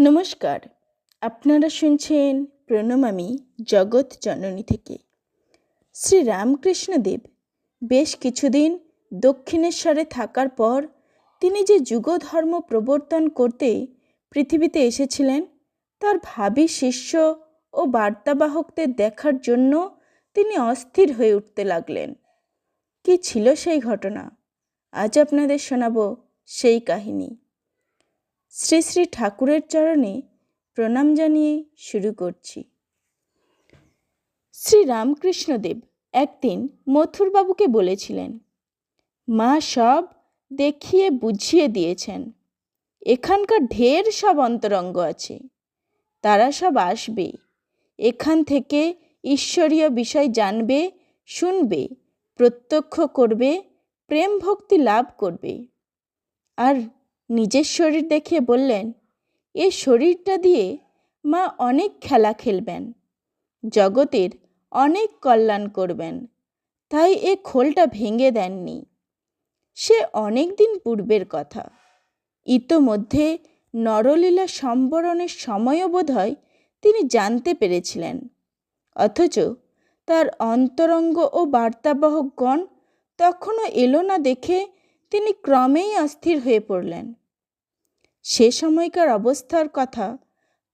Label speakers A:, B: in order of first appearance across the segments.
A: নমস্কার। আপনারা শুনছেন প্রণমামি জগৎ জননী থেকে। শ্রী রামকৃষ্ণদেব বেশ কিছুদিন দক্ষিণেশ্বরে থাকার পর তিনি যে যুগধর্ম প্রবর্তন করতে পৃথিবীতে এসেছিলেন, তার ভাবি শিষ্য ও বার্তাবাহকদের দেখার জন্য তিনি অস্থির হয়ে উঠতে লাগলেন। কি ছিল সেই ঘটনা? আজ আপনাদের শোনাবো সেই কাহিনী। শ্রী শ্রী ঠাকুরের চরণে প্রণাম জানিয়ে শুরু করছি। শ্রী রামকৃষ্ণদেব একদিন মথুরবাবুকে বলেছিলেন, মা সব দেখিয়ে বুঝিয়ে দিয়েছেন। এখানকার ঢের সব অন্তরঙ্গ আছে। তারা সব আসবে। এখান থেকে ঈশ্বরীয় বিষয় জানবে, শুনবে, প্রত্যক্ষ করবে, প্রেম ভক্তি লাভ করবে। আর নিজের শরীর দেখে বললেন, এ শরীরটা দিয়ে মা অনেক খেলা খেলবেন, জগতের অনেক কল্যাণ করবেন। তাই এ খোলটা ভেঙে দেননি। সে অনেক দিন পূর্বের কথা। ইতোমধ্যে নরলীলা সম্বরণের সময়ও বোধহয় তিনি জানতে পেরেছিলেন। অথচ তার অন্তরঙ্গ ও বার্তাবাহকগণ তখনও এলো না দেখে তিনি ক্রমেই অস্থির হয়ে পড়লেন। সে সময়কার অবস্থার কথা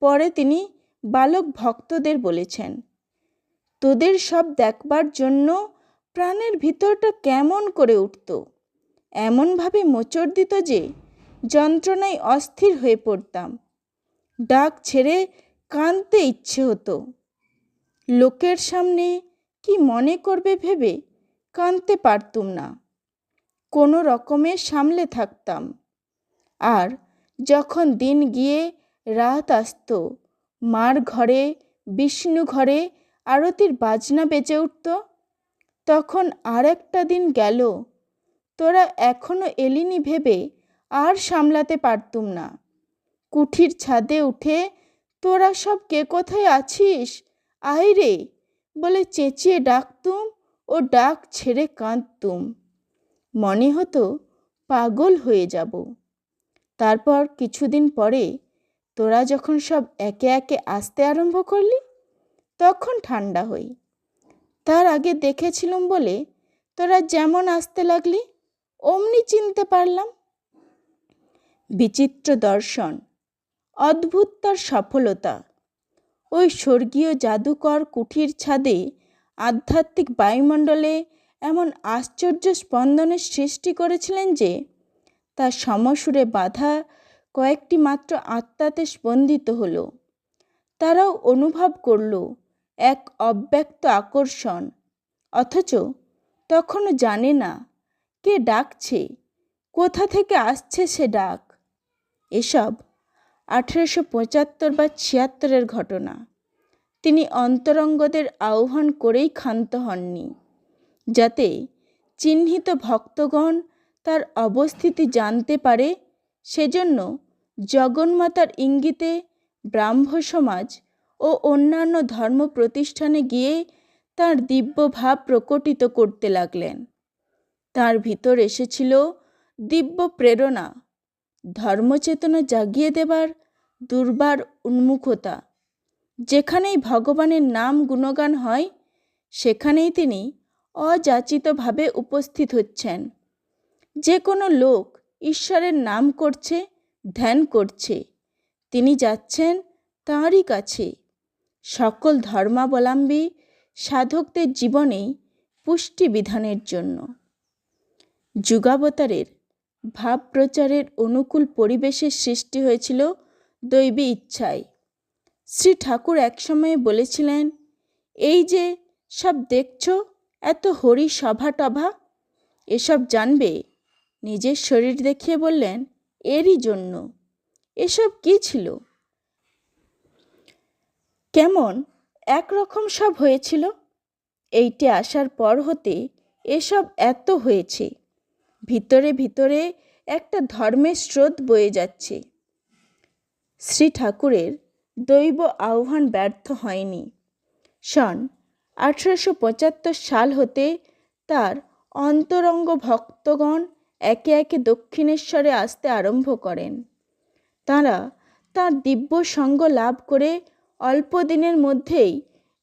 A: পরে তিনি বালক ভক্তদের বলেছেন, তোদের সব দেখবার জন্য প্রাণের ভিতরটা কেমন করে উঠত? এমনভাবে মোচড় দিত যে যন্ত্রণায় অস্থির হয়ে পড়তাম। ডাক ছেড়ে কাঁদতে ইচ্ছে হতো। লোকের সামনে কি মনে করবে ভেবে কাঁদতে পারতুম না। কোনো রকমে সামলে থাকতাম। আর যখন দিন গিয়ে রাত আসত, মার ঘরে, বিষ্ণু ঘরে আরতির বাজনা বেজে উঠত, তখন আর একটা দিন গেল। তোরা এখনও এলিনি ভেবে আর সামলাতে পারতুম না। কুঠির ছাদে উঠে, তোরা সব কে কোথায় আছিস? আয় রে! বলে চেঁচিয়ে ডাকতুম ও ডাক ছেড়ে কাঁদতুম। মনে হতো পাগল হয়ে যাব। তারপর কিছুদিন পরে তোরা যখন সব একে একে আসতে আরম্ভ করলি, তখন ঠান্ডা হই। তার আগে দেখেছিলুম বলে তোরা যেমন আসতে লাগলি, অমনি চিনতে পারলাম। বিচিত্র দর্শন, অদ্ভুত তার সফলতা। ওই স্বর্গীয় জাদুকর কুঠির ছাদে আধ্যাত্মিক বায়ুমণ্ডলে এমন আশ্চর্য স্পন্দনের সৃষ্টি করেছিলেন যে, তার সমসুরে বাধা কয়েকটি মাত্র আত্মাতে স্পন্দিত হলো। তারাও অনুভব করল এক অব্যক্ত আকর্ষণ, অথচ তখনও জানে না কে ডাকছে, কোথা থেকে আসছে সে ডাক। এসব আঠেরোশো পঁচাত্তর বা ছিয়াত্তরের ঘটনা। তিনি অন্তরঙ্গদের আহ্বান করেই ক্ষান্ত হননি। যাতে চিহ্নিত ভক্তগণ তার অবস্থিতি জানতে পারে, সেজন্য জগন্মাতার ইঙ্গিতে ব্রাহ্ম সমাজ ও অন্যান্য ধর্ম প্রতিষ্ঠানে গিয়ে তার দিব্য ভাব প্রকটিত করতে লাগলেন। তার ভিতর এসেছিল দিব্য প্রেরণা, ধর্মচেতনা জাগিয়ে দেবার দুর্বার উন্মুখতা। যেখানেই ভগবানের নাম গুণগান হয়, সেখানেই তিনি অযাচিতভাবে উপস্থিত হচ্ছেন। যে কোনো লোক ঈশ্বরের নাম করছে, ধ্যান করছে। তিনি যাচ্ছেন তাঁরই কাছে। সকল ধর্মাবলম্বী সাধকদের জীবনেই পুষ্টি বিধানের জন্য। যুগাবতারের ভাব প্রচারের অনুকূল পরিবেশের সৃষ্টি হয়েছিল দৈবী ইচ্ছায়। শ্রী ঠাকুর একসময়ে বলেছিলেন, এই যে সব দেখছ এত হরি সভা টভা? এসব জানবে? নিজের শরীর দেখিয়ে বললেন, এরই জন্য। এসব কি ছিল? কেমন? একরকম সব হয়েছিল? এইটে আসার পর হতে এসব এত হয়েছে। ভিতরে ভিতরে একটা ধর্মের স্রোত বয়ে যাচ্ছে। শ্রী ঠাকুরের দৈব আহ্বান ব্যর্থ হয়নি। সন আঠেরোশো পঁচাত্তর সাল হতে তার অন্তরঙ্গ ভক্তগণ একে একে দক্ষিণেশ্বরে আসতে আরম্ভ করেন। তাঁরা তার দিব্য সঙ্গ লাভ করে অল্প দিনের মধ্যেই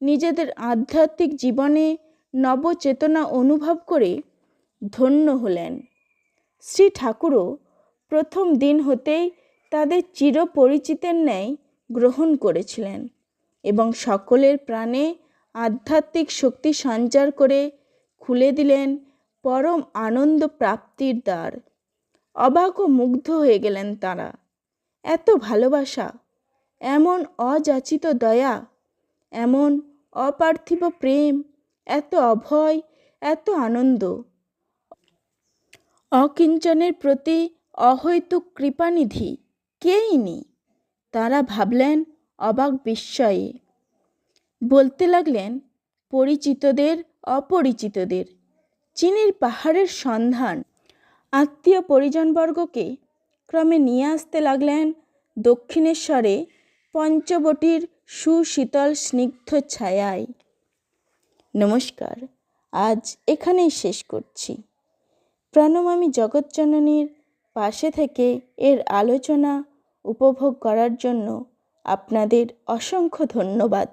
A: নিজেদের আধ্যাত্মিক জীবনে নবচেতনা অনুভব করে ধন্য হলেন। শ্রী ঠাকুরও প্রথম দিন হতেই তাদের চিরপরিচিতের ন্যায় গ্রহণ করেছিলেন এবং সকলের প্রাণে আধ্যাত্মিক শক্তি সঞ্চার করে খুলে দিলেন পরম আনন্দ প্রাপ্তির দ্বার। অবাক ও মুগ্ধ হয়ে গেলেন তারা। এত ভালোবাসা, এমন অযাচিত দয়া, এমন অপার্থিব প্রেম, এত অভয়, এত আনন্দ। অকিঞ্চনের প্রতি অহৈতুক কৃপানিধি কেই নেই তারা ভাবলেন অবাক বিস্ময়ে। বলতে লাগলেন, পরিচিতদের অপরিচিতদের। চিনির পাহাড়ের সন্ধান। আত্মীয় পরিজনবর্গকে ক্রমে নিয়ে আসতে লাগলেন দক্ষিণেশ্বরে পঞ্চবটির সুশীতল স্নিগ্ধ ছায়ায়। নমস্কার, আজ এখানেই শেষ করছি। প্রণমামী জগৎজননীর পাশে থেকে এর আলোচনা উপভোগ করার জন্য আপনাদের অসংখ্য ধন্যবাদ।